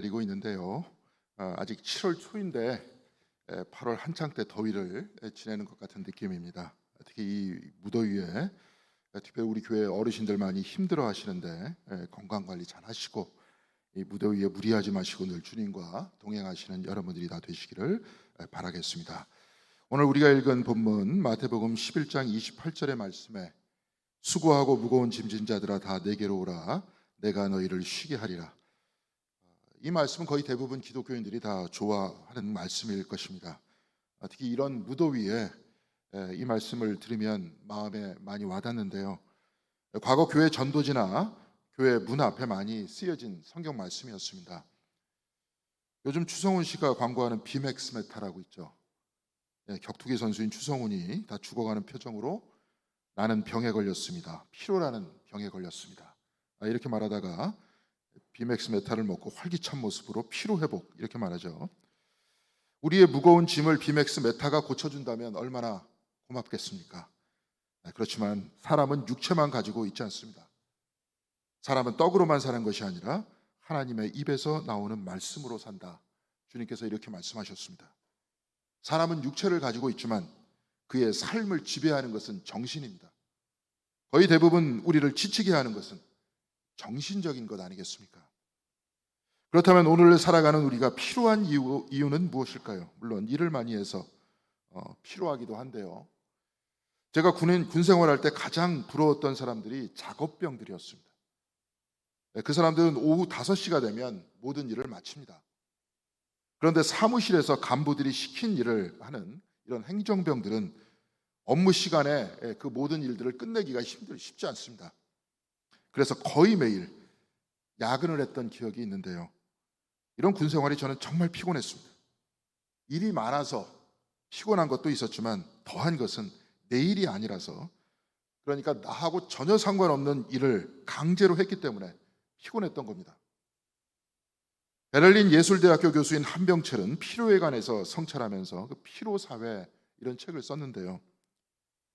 그리고 있는데요. 아, 아직 7월 초인데 8월 한창 때 더위를 지내는 것 같은 느낌입니다. 특히 이 무더위에 특별히 우리 교회 어르신들 많이 힘들어 하시는데 건강 관리 잘 하시고 이 무더위에 무리하지 마시고 늘 주님과 동행하시는 여러분들이 다 되시기를 바라겠습니다. 오늘 우리가 읽은 본문 마태복음 11장 28절의 말씀에 수고하고 무거운 짐진 자들아 다 내게로 오라 내가 너희를 쉬게 하리라. 이 말씀은 거의 대부분 기독교인들이 다 좋아하는 말씀일 것입니다. 특히 이런 무더위에 이 말씀을 들으면 마음에 많이 와닿는데요. 과거 교회 전도지나 교회 문 앞에 많이 쓰여진 성경 말씀이었습니다. 요즘 추성훈 씨가 광고하는 비맥스 메타라고 있죠. 예, 격투기 선수인 추성훈이 다 죽어가는 표정으로 나는 병에 걸렸습니다. 피로라는 병에 걸렸습니다. 아, 이렇게 말하다가 비맥스 메타를 먹고 활기찬 모습으로 피로 회복 이렇게 말하죠. 우리의 무거운 짐을 비맥스 메타가 고쳐준다면 얼마나 고맙겠습니까? 네, 그렇지만 사람은 육체만 가지고 있지 않습니다. 사람은 떡으로만 사는 것이 아니라 하나님의 입에서 나오는 말씀으로 산다. 주님께서 이렇게 말씀하셨습니다. 사람은 육체를 가지고 있지만 그의 삶을 지배하는 것은 정신입니다. 거의 대부분 우리를 지치게 하는 것은 정신적인 것 아니겠습니까? 그렇다면 오늘 살아가는 우리가 필요한 이유, 이유는 무엇일까요? 물론 일을 많이 해서 어, 필요하기도 한데요. 제가 군인 군 생활할 때 가장 부러웠던 사람들이 작업병들이었습니다. 네, 그 사람들은 오후 5시가 되면 모든 일을 마칩니다. 그런데 사무실에서 간부들이 시킨 일을 하는 이런 행정병들은 업무 시간에 그 모든 일들을 끝내기가 힘들 쉽지 않습니다. 그래서 거의 매일 야근을 했던 기억이 있는데요. 이런 군 생활이 저는 정말 피곤했습니다. 일이 많아서 피곤한 것도 있었지만 더한 것은 내 일이 아니라서 그러니까 나하고 전혀 상관없는 일을 강제로 했기 때문에 피곤했던 겁니다. 베를린 예술대학교 교수인 한병철은 피로에 관해서 성찰하면서 그 피로 사회 이런 책을 썼는데요.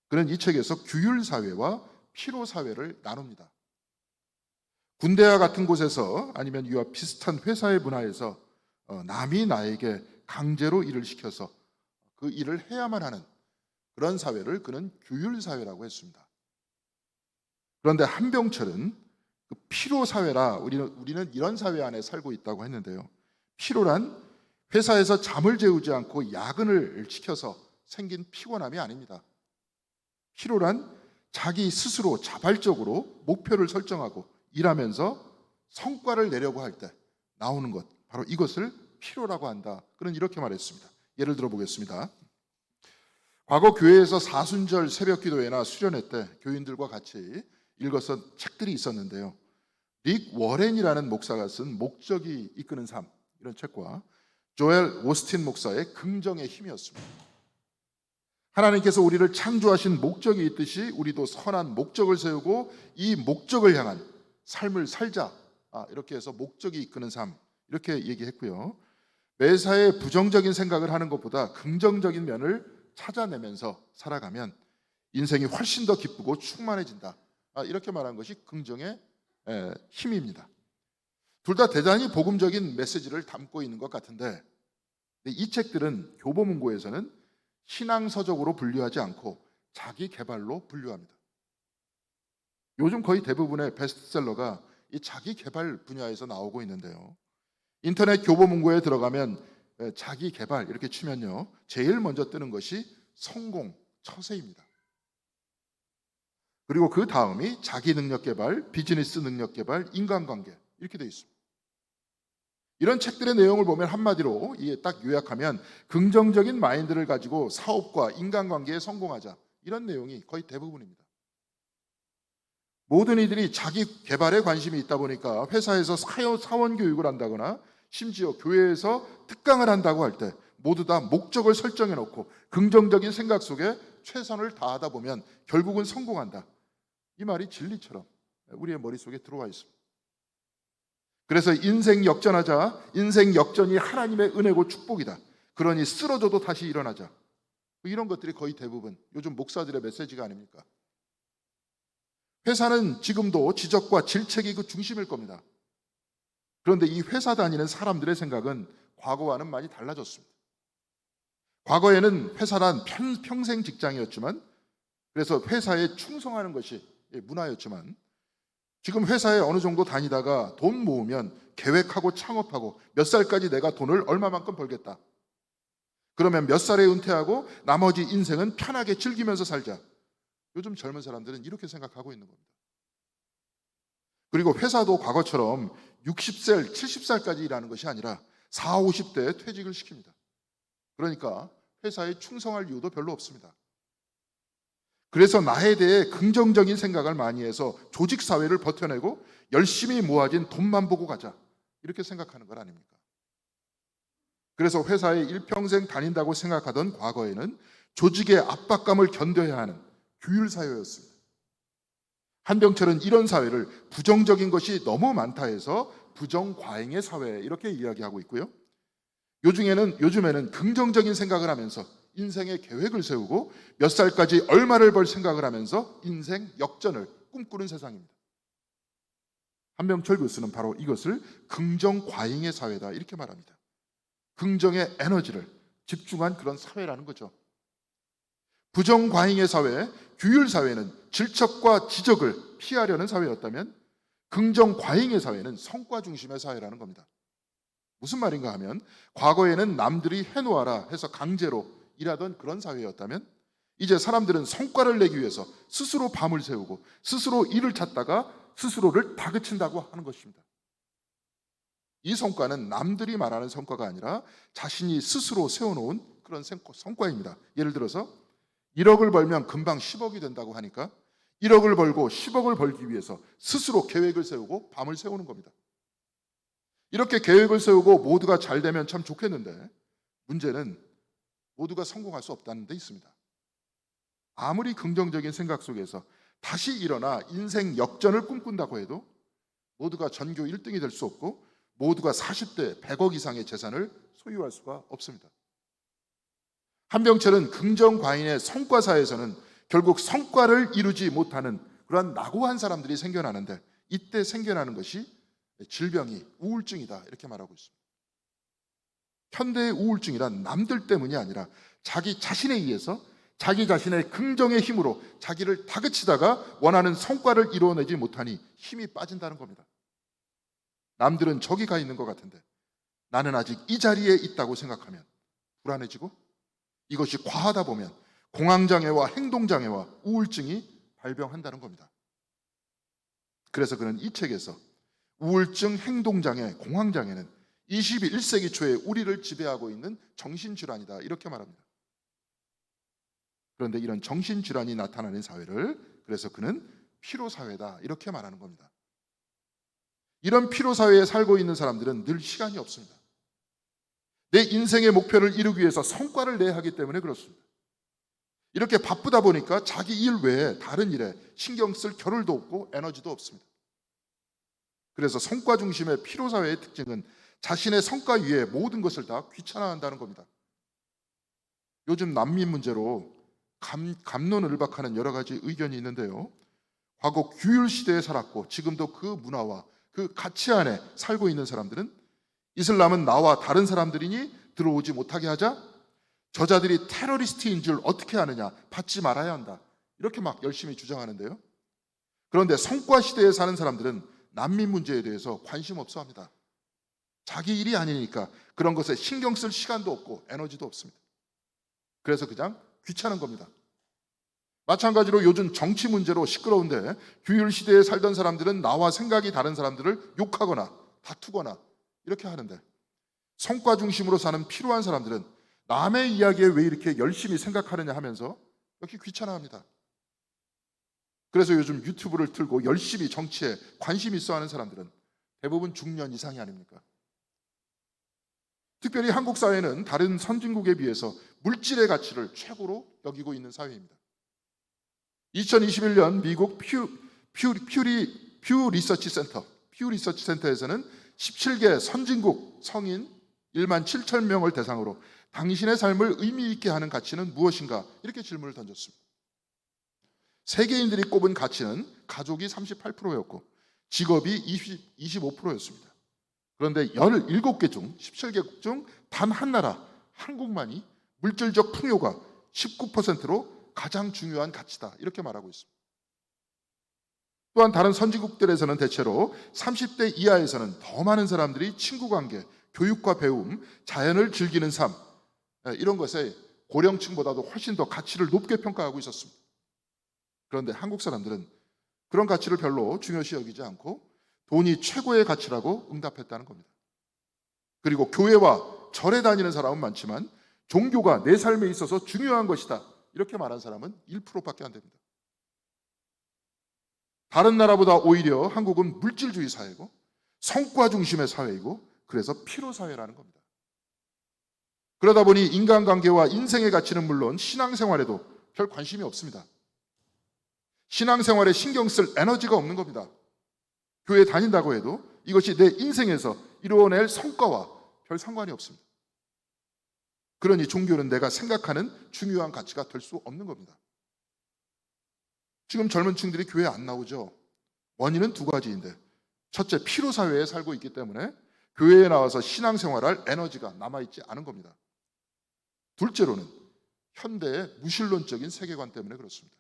그는 이 책에서 규율 사회와 피로 사회를 나눕니다. 군대와 같은 곳에서 아니면 이와 비슷한 회사의 문화에서 어, 남이 나에게 강제로 일을 시켜서 그 일을 해야만 하는 그런 사회를 그는 규율 사회라고 했습니다. 그런데 한병철은 그 피로 사회라 우리는 우리는 이런 사회 안에 살고 있다고 했는데요. 피로란 회사에서 잠을 재우지 않고 야근을 시켜서 생긴 피곤함이 아닙니다. 피로란 자기 스스로 자발적으로 목표를 설정하고 일하면서 성과를 내려고 할 때 나오는 것 바로 이것을 필요라고 한다. 그는 이렇게 말했습니다. 예를 들어 보겠습니다. 과거 교회에서 사순절 새벽 기도회나 수련회 때 교인들과 같이 읽었던 책들이 있었는데요. 릭 워렌이라는 목사가 쓴 목적이 이끄는 삶 이런 책과 조엘 오스틴 목사의 긍정의 힘이었습니다. 하나님께서 우리를 창조하신 목적이 있듯이 우리도 선한 목적을 세우고 이 목적을 향한 삶을 살자. 아, 이렇게 해서 목적이 이끄는 삶 이렇게 얘기했고요. 매사에 부정적인 생각을 하는 것보다 긍정적인 면을 찾아내면서 살아가면 인생이 훨씬 더 기쁘고 충만해진다. 아, 이렇게 말한 것이 긍정의 에, 힘입니다. 둘 다 대단히 복음적인 메시지를 담고 있는 것 같은데 이 책들은 교보문고에서는 신앙서적으로 분류하지 않고 자기 개발로 분류합니다. 요즘 거의 대부분의 베스트셀러가 이 자기 개발 분야에서 나오고 있는데요. 인터넷 교보문고에 들어가면 자기 개발 이렇게 치면요. 제일 먼저 뜨는 것이 성공, 처세입니다. 그리고 그 다음이 자기 능력 개발, 비즈니스 능력 개발, 인간관계 이렇게 되어 있습니다. 이런 책들의 내용을 보면 한마디로 딱 요약하면 긍정적인 마인드를 가지고 사업과 인간관계에 성공하자 이런 내용이 거의 대부분입니다. 모든 이들이 자기 개발에 관심이 있다 보니까 회사에서 사원 교육을 한다거나 심지어 교회에서 특강을 한다고 할 때 모두 다 목적을 설정해 놓고 긍정적인 생각 속에 최선을 다하다 보면 결국은 성공한다. 이 말이 진리처럼 우리의 머릿속에 들어와 있습니다. 그래서 인생 역전하자. 인생 역전이 하나님의 은혜고 축복이다. 그러니 쓰러져도 다시 일어나자. 이런 것들이 거의 대부분 요즘 목사들의 메시지가 아닙니까? 회사는 지금도 지적과 질책이 그 중심일 겁니다. 그런데 이 회사 다니는 사람들의 생각은 과거와는 많이 달라졌습니다. 과거에는 회사란 평, 평생 직장이었지만 그래서 회사에 충성하는 것이 예, 문화였지만 지금 회사에 어느 정도 다니다가 돈 모으면 계획하고 창업하고 몇 살까지 내가 돈을 얼마만큼 벌겠다. 그러면 몇 살에 은퇴하고 나머지 인생은 편하게 즐기면서 살자. 요즘 젊은 사람들은 이렇게 생각하고 있는 겁니다. 그리고 회사도 과거처럼 60살, 70살까지 일하는 것이 아니라 4, 50대에 퇴직을 시킵니다. 그러니까 회사에 충성할 이유도 별로 없습니다. 그래서 나에 대해 긍정적인 생각을 많이 해서 조직 사회를 버텨내고 열심히 모아진 돈만 보고 가자. 이렇게 생각하는 것 아닙니까? 그래서 회사에 일평생 다닌다고 생각하던 과거에는 조직의 압박감을 견뎌야 하는 규율 사회였습니다. 한병철은 이런 사회를 부정적인 것이 너무 많다 해서 부정 과잉의 사회 이렇게 이야기하고 있고요. 요즘에는 요즘에는 긍정적인 생각을 하면서 인생의 계획을 세우고 몇 살까지 얼마를 벌 생각을 하면서 인생 역전을 꿈꾸는 세상입니다. 한병철 교수는 바로 이것을 긍정 과잉의 사회다 이렇게 말합니다. 긍정의 에너지를 집중한 그런 사회라는 거죠. 부정 과잉의 사회, 규율 사회는 질척과 지적을 피하려는 사회였다면 긍정 과잉의 사회는 성과 중심의 사회라는 겁니다. 무슨 말인가 하면 과거에는 남들이 해놓아라 해서 강제로 일하던 그런 사회였다면 이제 사람들은 성과를 내기 위해서 스스로 밤을 새우고 스스로 일을 찾다가 스스로를 다그친다고 하는 것입니다. 이 성과는 남들이 말하는 성과가 아니라 자신이 스스로 세워놓은 그런 성과입니다. 예를 들어서 1억을 벌면 금방 10억이 된다고 하니까 1억을 벌고 10억을 벌기 위해서 스스로 계획을 세우고 밤을 세우는 겁니다. 이렇게 계획을 세우고 모두가 잘 되면 참 좋겠는데 문제는 모두가 성공할 수 없다는 데 있습니다. 아무리 긍정적인 생각 속에서 다시 일어나 인생 역전을 꿈꾼다고 해도 모두가 전교 1등이 될 수 없고 모두가 40대 100억 이상의 재산을 소유할 수가 없습니다. 한병철은 긍정 과잉의 성과사에서는 결국 성과를 이루지 못하는 그러한 낙오한 사람들이 생겨나는데 이때 생겨나는 것이 질병이 우울증이다 이렇게 말하고 있습니다. 현대의 우울증이란 남들 때문이 아니라 자기 자신에 의해서 자기 자신의 긍정의 힘으로 자기를 다그치다가 원하는 성과를 이루어내지 못하니 힘이 빠진다는 겁니다. 남들은 저기 가 있는 것 같은데 나는 아직 이 자리에 있다고 생각하면 불안해지고 이것이 과하다 보면 공황장애와 행동장애와 우울증이 발병한다는 겁니다. 그래서 그는 이 책에서 우울증, 행동장애, 공황장애는 21세기 초에 우리를 지배하고 있는 정신질환이다. 이렇게 말합니다. 그런데 이런 정신질환이 나타나는 사회를 그래서 그는 피로사회다. 이렇게 말하는 겁니다. 이런 피로사회에 살고 있는 사람들은 늘 시간이 없습니다. 내 인생의 목표를 이루기 위해서 성과를 내야 하기 때문에 그렇습니다. 이렇게 바쁘다 보니까 자기 일 외에 다른 일에 신경 쓸 겨를도 없고 에너지도 없습니다. 그래서 성과 중심의 피로 사회의 특징은 자신의 성과 위에 모든 것을 다 귀찮아한다는 겁니다. 요즘 난민 문제로 감, 감론을박하는 여러 가지 의견이 있는데요. 과거 규율 시대에 살았고 지금도 그 문화와 그 가치 안에 살고 있는 사람들은 이슬람은 나와 다른 사람들이니 들어오지 못하게 하자 저자들이 테러리스트인 줄 어떻게 아느냐 받지 말아야 한다 이렇게 막 열심히 주장하는데요. 그런데 성과 시대에 사는 사람들은 난민 문제에 대해서 관심 없어 합니다. 자기 일이 아니니까 그런 것에 신경 쓸 시간도 없고 에너지도 없습니다. 그래서 그냥 귀찮은 겁니다. 마찬가지로 요즘 정치 문제로 시끄러운데 규율 시대에 살던 사람들은 나와 생각이 다른 사람들을 욕하거나 다투거나 이렇게 하는데 성과 중심으로 사는 필요한 사람들은 남의 이야기에 왜 이렇게 열심히 생각하느냐 하면서 이렇게 귀찮아합니다. 그래서 요즘 유튜브를 틀고 열심히 정치에 관심 있어 하는 사람들은 대부분 중년 이상이 아닙니까? 특별히 한국 사회는 다른 선진국에 비해서 물질의 가치를 최고로 여기고 있는 사회입니다. 2021년 미국 퓨, 퓨, 퓨리, 퓨 리서치 센터, 퓨 리서치 센터에서는 17개 선진국 성인 1만 7천 명을 대상으로 당신의 삶을 의미 있게 하는 가치는 무엇인가? 이렇게 질문을 던졌습니다. 세계인들이 꼽은 가치는 가족이 38%였고 직업이 20, 25%였습니다. 그런데 17개 중 17개국 중 단 한 나라 한국만이 물질적 풍요가 19%로 가장 중요한 가치다. 이렇게 말하고 있습니다. 또한 다른 선진국들에서는 대체로 30대 이하에서는 더 많은 사람들이 친구 관계, 교육과 배움, 자연을 즐기는 삶 예, 이런 것에 고령층보다도 훨씬 더 가치를 높게 평가하고 있었습니다. 그런데 한국 사람들은 그런 가치를 별로 중요시 여기지 않고 돈이 최고의 가치라고 응답했다는 겁니다. 그리고 교회와 절에 다니는 사람은 많지만 종교가 내 삶에 있어서 중요한 것이다. 이렇게 말한 사람은 1%밖에 안 됩니다. 다른 나라보다 오히려 한국은 물질주의 사회고 성과 중심의 사회이고 그래서 피로 사회라는 겁니다. 그러다 보니 인간관계와 인생의 가치는 물론 신앙생활에도 별 관심이 없습니다. 신앙생활에 신경 쓸 에너지가 없는 겁니다. 교회 다닌다고 해도 이것이 내 인생에서 이루어낼 성과와 별 상관이 없습니다. 그러니 종교는 내가 생각하는 중요한 가치가 될 수 없는 겁니다. 지금 젊은 층들이 교회에 안 나오죠. 원인은 두 가지인데 첫째 피로 사회에 살고 있기 때문에 교회에 나와서 신앙생활할 에너지가 남아 있지 않은 겁니다. 둘째로는 현대의 무신론적인 세계관 때문에 그렇습니다.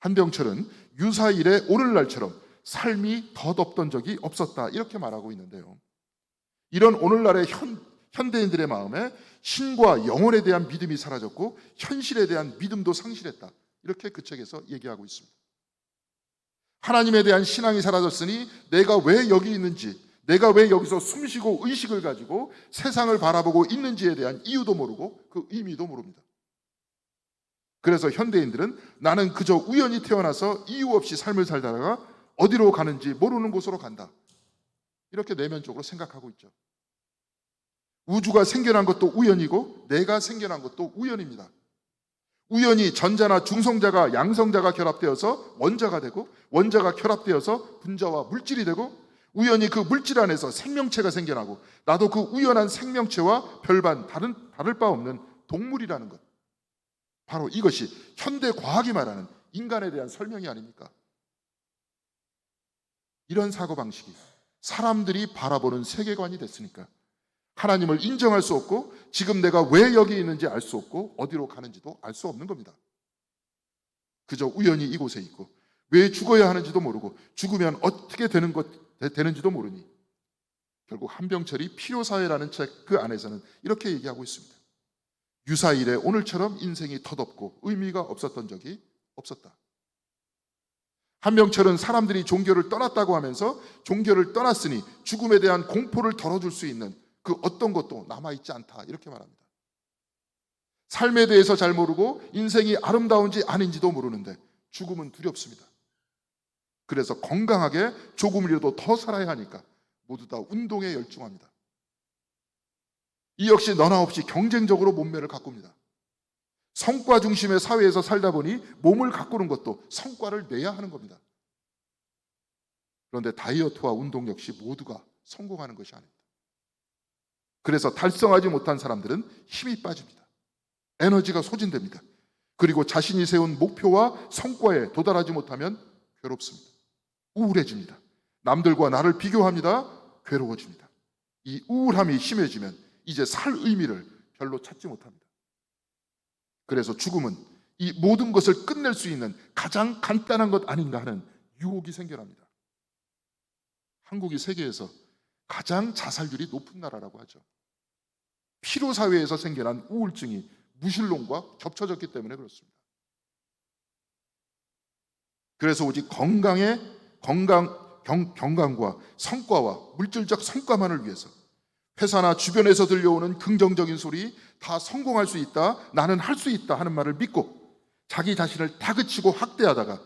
한병철은 유사일의 오늘날처럼 삶이 덧없던 적이 없었다 이렇게 말하고 있는데요. 이런 오늘날의 현, 현대인들의 마음에 신과 영혼에 대한 믿음이 사라졌고 현실에 대한 믿음도 상실했다. 이렇게 그 책에서 얘기하고 있습니다. 하나님에 대한 신앙이 사라졌으니 내가 왜 여기 있는지, 내가 왜 여기서 숨쉬고 의식을 가지고 세상을 바라보고 있는지에 대한 이유도 모르고 그 의미도 모릅니다. 그래서 현대인들은 나는 그저 우연히 태어나서 이유 없이 삶을 살다가 어디로 가는지 모르는 곳으로 간다. 이렇게 내면적으로 생각하고 있죠. 우주가 생겨난 것도 우연이고 내가 생겨난 것도 우연입니다. 우연히 전자나 중성자가 양성자가 결합되어서 원자가 되고 원자가 결합되어서 분자와 물질이 되고 우연히 그 물질 안에서 생명체가 생겨나고 나도 그 우연한 생명체와 별반 다른 다를 바 없는 동물이라는 것. 바로 이것이 현대 과학이 말하는 인간에 대한 설명이 아닙니까? 이런 사고 방식이 사람들이 바라보는 세계관이 됐으니까 하나님을 인정할 수 없고 지금 내가 왜 여기 있는지 알 수 없고 어디로 가는지도 알 수 없는 겁니다. 그저 우연히 이곳에 있고 왜 죽어야 하는지도 모르고 죽으면 어떻게 되는 것 되는지도 모르니 결국 한병철이 필요사회라는 책 그 안에서는 이렇게 얘기하고 있습니다. 유사일에 오늘처럼 인생이 덧없고 의미가 없었던 적이 없었다. 한명철은 사람들이 종교를 떠났다고 하면서 종교를 떠났으니 죽음에 대한 공포를 덜어줄 수 있는 그 어떤 것도 남아있지 않다. 이렇게 말합니다. 삶에 대해서 잘 모르고 인생이 아름다운지 아닌지도 모르는데 죽음은 두렵습니다. 그래서 건강하게 조금이라도 더 살아야 하니까 모두 다 운동에 열중합니다. 이 역시 너나 없이 경쟁적으로 몸매를 가꿉니다. 성과 중심의 사회에서 살다 보니 몸을 가꾸는 것도 성과를 내야 하는 겁니다. 그런데 다이어트와 운동 역시 모두가 성공하는 것이 아닙니다. 그래서 달성하지 못한 사람들은 힘이 빠집니다. 에너지가 소진됩니다. 그리고 자신이 세운 목표와 성과에 도달하지 못하면 괴롭습니다. 우울해집니다. 남들과 나를 비교합니다. 괴로워집니다. 이 우울함이 심해지면 이제 살 의미를 별로 찾지 못합니다. 그래서 죽음은 이 모든 것을 끝낼 수 있는 가장 간단한 것 아닌가 하는 유혹이 생겨납니다. 한국이 세계에서 가장 자살률이 높은 나라라고 하죠. 피로 사회에서 생겨난 우울증이 무신론과 겹쳐졌기 때문에 그렇습니다. 그래서 오직 건강의 건강 경, 경강과 성과와 물질적 성과만을 위해서 회사나 주변에서 들려오는 긍정적인 소리 다 성공할 수 있다 나는 할 수 있다 하는 말을 믿고 자기 자신을 다그치고 학대하다가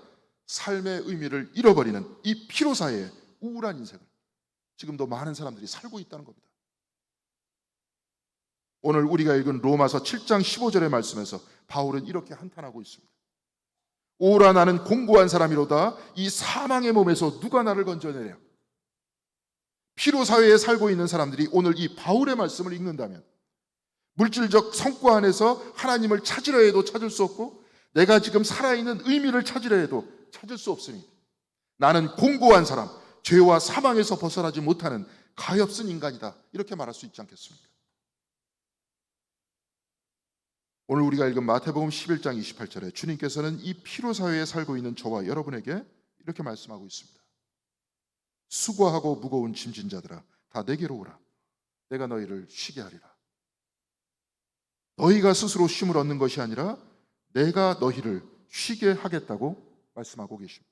삶의 의미를 잃어버리는 이 피로사의 우울한 인생을 지금도 많은 사람들이 살고 있다는 겁니다. 오늘 우리가 읽은 로마서 7장 15절의 말씀에서 바울은 이렇게 한탄하고 있습니다. 오라 나는 공고한 사람이로다 이 사망의 몸에서 누가 나를 건져내랴. 피로 사회에 살고 있는 사람들이 오늘 이 바울의 말씀을 읽는다면 물질적 성과 안에서 하나님을 찾으려 해도 찾을 수 없고 내가 지금 살아있는 의미를 찾으려 해도 찾을 수 없으니 나는 공고한 사람, 죄와 사망에서 벗어나지 못하는 가엾은 인간이다. 이렇게 말할 수 있지 않겠습니까? 오늘 우리가 읽은 마태복음 11장 28절에 주님께서는 이 피로 사회에 살고 있는 저와 여러분에게 이렇게 말씀하고 있습니다. 수고하고 무거운 짐진 자들아 다 내게로 오라. 내가 너희를 쉬게 하리라. 너희가 스스로 쉼을 얻는 것이 아니라 내가 너희를 쉬게 하겠다고 말씀하고 계십니다.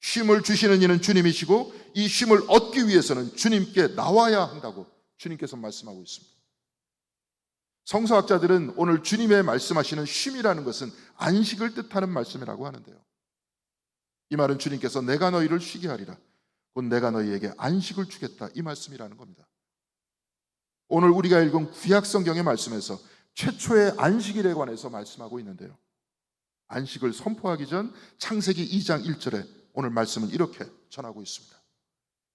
쉼을 주시는 이는 주님이시고 이 쉼을 얻기 위해서는 주님께 나와야 한다고 주님께서 말씀하고 있습니다. 성서학자들은 오늘 주님의 말씀하시는 쉼이라는 것은 안식을 뜻하는 말씀이라고 하는데요. 이 말은 주님께서 내가 너희를 쉬게 하리라. 곧 내가 너희에게 안식을 주겠다. 이 말씀이라는 겁니다. 오늘 우리가 읽은 구약 성경의 말씀에서 최초의 안식일에 관해서 말씀하고 있는데요. 안식을 선포하기 전 창세기 2장 1절에 오늘 말씀은 이렇게 전하고 있습니다.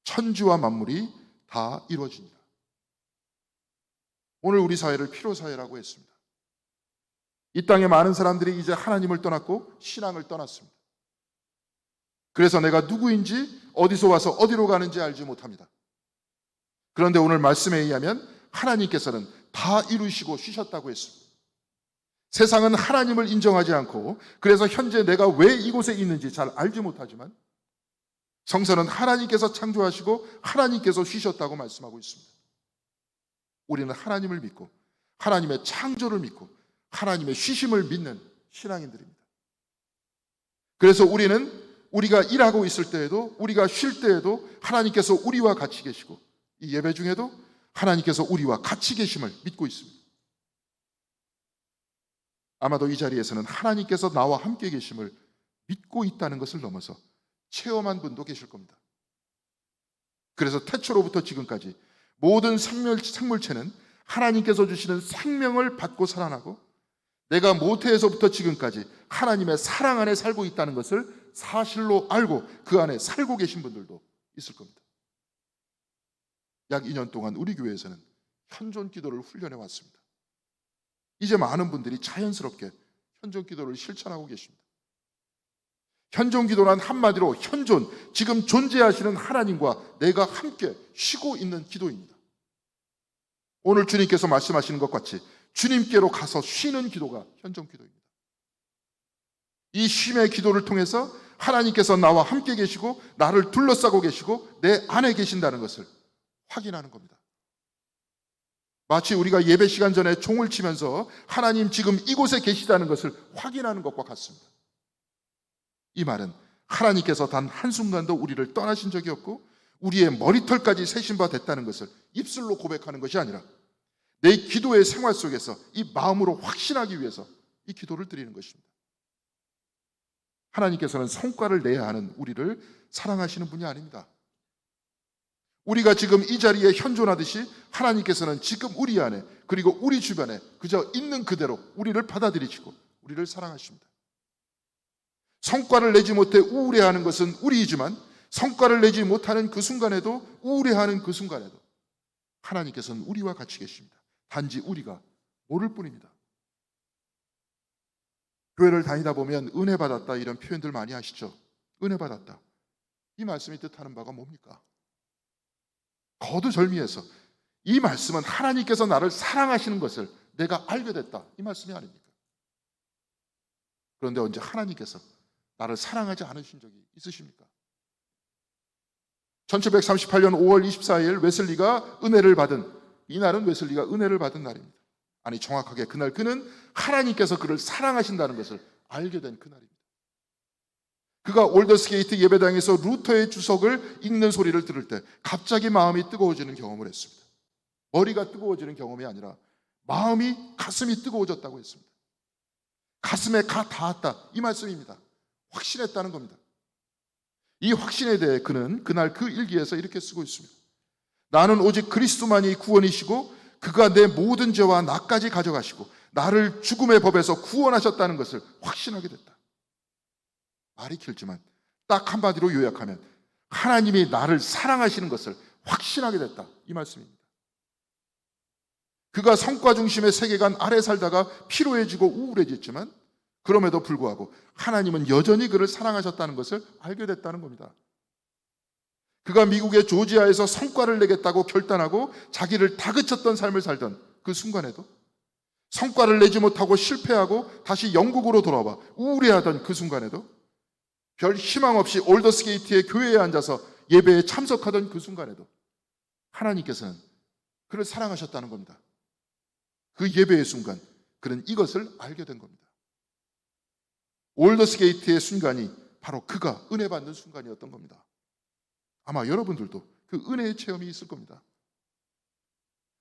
천지와 만물이 다 이루어진다. 오늘 우리 사회를 피로 사회라고 했습니다. 이 땅에 많은 사람들이 이제 하나님을 떠났고 신앙을 떠났습니다. 그래서 내가 누구인지 어디서 와서 어디로 가는지 알지 못합니다. 그런데 오늘 말씀에 의하면 하나님께서는 다 이루시고 쉬셨다고 했습니다. 세상은 하나님을 인정하지 않고 그래서 현재 내가 왜 이곳에 있는지 잘 알지 못하지만 성서는 하나님께서 창조하시고 하나님께서 쉬셨다고 말씀하고 있습니다. 우리는 하나님을 믿고 하나님의 창조를 믿고 하나님의 쉬심을 믿는 신앙인들입니다. 그래서 우리는 우리가 일하고 있을 때에도 우리가 쉴 때에도 하나님께서 우리와 같이 계시고 이 예배 중에도 하나님께서 우리와 같이 계심을 믿고 있습니다. 아마도 이 자리에서는 하나님께서 나와 함께 계심을 믿고 있다는 것을 넘어서 체험한 분도 계실 겁니다. 그래서 태초로부터 지금까지 모든 생물, 생물체는 하나님께서 주시는 생명을 받고 살아나고 내가 모태에서부터 지금까지 하나님의 사랑 안에 살고 있다는 것을 사실로 알고 그 안에 살고 계신 분들도 있을 겁니다. 약 2년 동안 우리 교회에서는 현존 기도를 훈련해 왔습니다. 이제 많은 분들이 자연스럽게 현존 기도를 실천하고 계십니다. 현존 기도란 한마디로 현존, 지금 존재하시는 하나님과 내가 함께 쉬고 있는 기도입니다. 오늘 주님께서 말씀하시는 것 같이 주님께로 가서 쉬는 기도가 현존 기도입니다. 이 쉼의 기도를 통해서 하나님께서 나와 함께 계시고 나를 둘러싸고 계시고 내 안에 계신다는 것을 확인하는 겁니다. 마치 우리가 예배 시간 전에 종을 치면서 하나님 지금 이곳에 계시다는 것을 확인하는 것과 같습니다. 이 말은 하나님께서 단 한순간도 우리를 떠나신 적이 없고 우리의 머리털까지 세신 바 됐다는 것을 입술로 고백하는 것이 아니라 내 기도의 생활 속에서 이 마음으로 확신하기 위해서 이 기도를 드리는 것입니다. 하나님께서는 성과를 내야 하는 우리를 사랑하시는 분이 아닙니다. 우리가 지금 이 자리에 현존하듯이 하나님께서는 지금 우리 안에 그리고 우리 주변에 그저 있는 그대로 우리를 받아들이시고 우리를 사랑하십니다. 성과를 내지 못해 우울해하는 것은 우리이지만 성과를 내지 못하는 그 순간에도 우울해하는 그 순간에도 하나님께서는 우리와 같이 계십니다. 단지 우리가 모를 뿐입니다. 교회를 다니다 보면 은혜 받았다 이런 표현들 많이 하시죠. 은혜 받았다. 이 말씀이 뜻하는 바가 뭡니까? 거두절미해서 이 말씀은 하나님께서 나를 사랑하시는 것을 내가 알게 됐다. 이 말씀이 아닙니까? 그런데 언제 하나님께서 나를 사랑하지 않으신 적이 있으십니까? 1738년 5월 24일 웨슬리가 은혜를 받은 이 날은 웨슬리가 은혜를 받은 날입니다. 아니 정확하게 그날 그는 하나님께서 그를 사랑하신다는 것을 알게 된 그날입니다. 그가 올더스게이트 예배당에서 루터의 주석을 읽는 소리를 들을 때 갑자기 마음이 뜨거워지는 경험을 했습니다. 머리가 뜨거워지는 경험이 아니라 마음이 가슴이 뜨거워졌다고 했습니다. 가슴에 가 닿았다 이 말씀입니다. 확신했다는 겁니다. 이 확신에 대해 그는 그날 그 일기에서 이렇게 쓰고 있습니다. 나는 오직 그리스도만이 구원이시고 그가 내 모든 죄와 나까지 가져가시고 나를 죽음의 법에서 구원하셨다는 것을 확신하게 됐다. 말이 길지만 딱 한마디로 요약하면 하나님이 나를 사랑하시는 것을 확신하게 됐다. 이 말씀입니다. 그가 성과 중심의 세계관 아래 살다가 피로해지고 우울해졌지만 그럼에도 불구하고 하나님은 여전히 그를 사랑하셨다는 것을 알게 됐다는 겁니다. 그가 미국의 조지아에서 성과를 내겠다고 결단하고 자기를 다그쳤던 삶을 살던 그 순간에도 성과를 내지 못하고 실패하고 다시 영국으로 돌아와 우울해하던 그 순간에도 별 희망 없이 올더스게이트의 교회에 앉아서 예배에 참석하던 그 순간에도 하나님께서는 그를 사랑하셨다는 겁니다. 그 예배의 순간 그는 이것을 알게 된 겁니다. 올더스 게이트의 순간이 바로 그가 은혜 받는 순간이었던 겁니다. 아마 여러분들도 그 은혜의 체험이 있을 겁니다.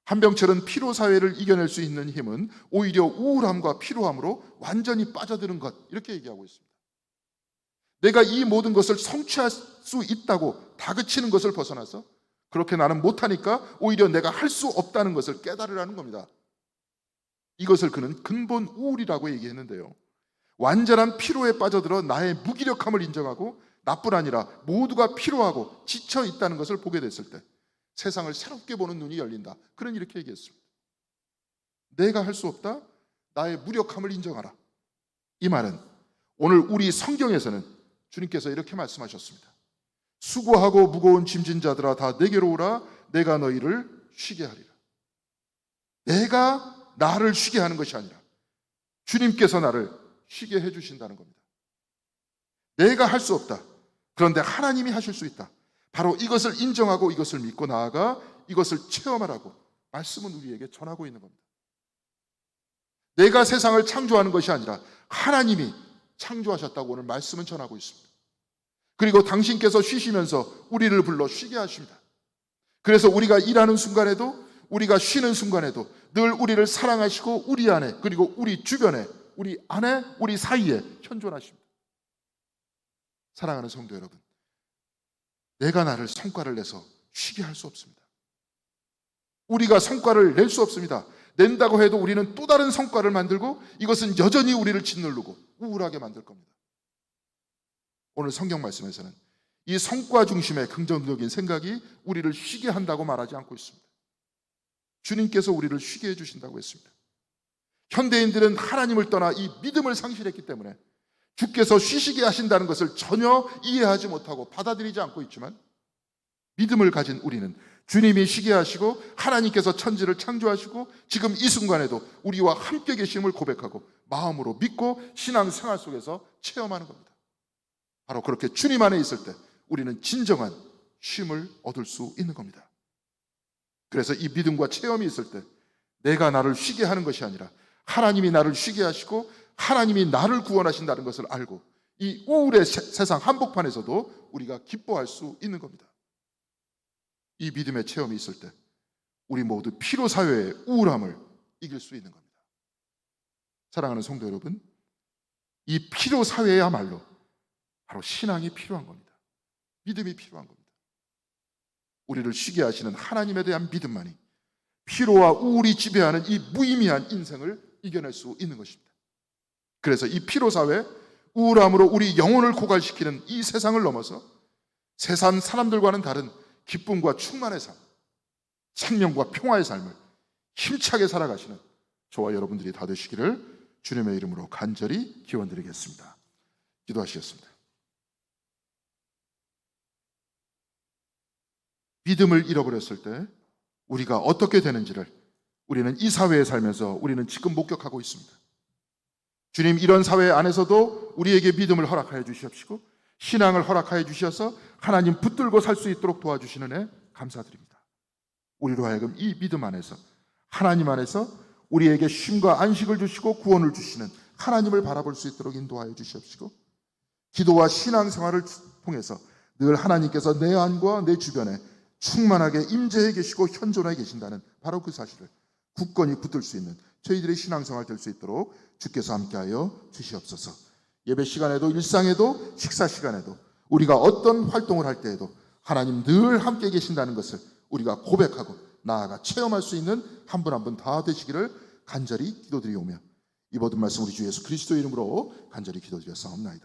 한병철은 피로 사회를 이겨낼 수 있는 힘은 오히려 우울함과 피로함으로 완전히 빠져드는 것 이렇게 얘기하고 있습니다. 내가 이 모든 것을 성취할 수 있다고 다그치는 것을 벗어나서 그렇게 나는 못하니까 오히려 내가 할 수 없다는 것을 깨달으라는 겁니다. 이것을 그는 근본 우울이라고 얘기했는데요. 완전한 피로에 빠져들어 나의 무기력함을 인정하고 나뿐 아니라 모두가 피로하고 지쳐 있다는 것을 보게 됐을 때 세상을 새롭게 보는 눈이 열린다. 그런 이렇게 얘기했습니다. 내가 할 수 없다. 나의 무력함을 인정하라. 이 말은 오늘 우리 성경에서는 주님께서 이렇게 말씀하셨습니다. 수고하고 무거운 짐진 자들아 다 내게로 오라. 내가 너희를 쉬게 하리라. 내가 나를 쉬게 하는 것이 아니라 주님께서 나를 쉬게 해 주신다는 겁니다. 내가 할 수 없다. 그런데 하나님이 하실 수 있다. 바로 이것을 인정하고 이것을 믿고 나아가 이것을 체험하라고 말씀은 우리에게 전하고 있는 겁니다. 내가 세상을 창조하는 것이 아니라 하나님이 창조하셨다고 오늘 말씀은 전하고 있습니다. 그리고 당신께서 쉬시면서 우리를 불러 쉬게 하십니다. 그래서 우리가 일하는 순간에도 우리가 쉬는 순간에도 늘 우리를 사랑하시고 우리 안에 그리고 우리 주변에 우리 안에 우리 사이에 현존하십니다. 사랑하는 성도 여러분, 내가 나를 성과를 내서 쉬게 할 수 없습니다. 우리가 성과를 낼 수 없습니다. 낸다고 해도 우리는 또 다른 성과를 만들고 이것은 여전히 우리를 짓누르고 우울하게 만들 겁니다. 오늘 성경 말씀에서는 이 성과 중심의 긍정적인 생각이 우리를 쉬게 한다고 말하지 않고 있습니다. 주님께서 우리를 쉬게 해주신다고 했습니다. 현대인들은 하나님을 떠나 이 믿음을 상실했기 때문에 주께서 쉬시게 하신다는 것을 전혀 이해하지 못하고 받아들이지 않고 있지만 믿음을 가진 우리는 주님이 쉬게 하시고 하나님께서 천지를 창조하시고 지금 이 순간에도 우리와 함께 계심을 고백하고 마음으로 믿고 신앙 생활 속에서 체험하는 겁니다. 바로 그렇게 주님 안에 있을 때 우리는 진정한 쉼을 얻을 수 있는 겁니다. 그래서 이 믿음과 체험이 있을 때 내가 나를 쉬게 하는 것이 아니라 하나님이 나를 쉬게 하시고 하나님이 나를 구원하신다는 것을 알고 이 우울의 세- 세상 한복판에서도 우리가 기뻐할 수 있는 겁니다. 이 믿음의 체험이 있을 때 우리 모두 피로 사회의 우울함을 이길 수 있는 겁니다. 사랑하는 성도 여러분, 이 피로 사회야말로 바로 신앙이 필요한 겁니다. 믿음이 필요한 겁니다. 우리를 쉬게 하시는 하나님에 대한 믿음만이 피로와 우울이 지배하는 이 무의미한 인생을 이겨낼 수 있는 것입니다. 그래서 이 피로 사회, 우울함으로 우리 영혼을 고갈시키는 이 세상을 넘어서 세상 사람들과는 다른 기쁨과 충만의 삶, 생명과 평화의 삶을 힘차게 살아가시는 저와 여러분들이 다 되시기를 주님의 이름으로 간절히 기원드리겠습니다. 기도하시겠습니다. 믿음을 잃어버렸을 때 우리가 어떻게 되는지를 우리는 이 사회에 살면서 우리는 지금 목격하고 있습니다. 주님 이런 사회 안에서도 우리에게 믿음을 허락하여 주시옵시고 신앙을 허락하여 주셔서 하나님 붙들고 살 수 있도록 도와주시는 애 감사드립니다. 우리로 하여금 이 믿음 안에서 하나님 안에서 우리에게 쉼과 안식을 주시고 구원을 주시는 하나님을 바라볼 수 있도록 인도하여 주시옵시고 기도와 신앙 생활을 통해서 늘 하나님께서 내 안과 내 주변에 충만하게 임재해 계시고 현존해 계신다는 바로 그 사실을 굳건히 붙들 수 있는 저희들의 신앙생활 될 수 있도록 주께서 함께하여 주시옵소서. 예배 시간에도 일상에도 식사 시간에도 우리가 어떤 활동을 할 때에도 하나님 늘 함께 계신다는 것을 우리가 고백하고 나아가 체험할 수 있는 한 분 한 분 다 되시기를 간절히 기도드리오며 이 모든 말씀 우리 주 예수 그리스도 이름으로 간절히 기도드렸사옵나이다.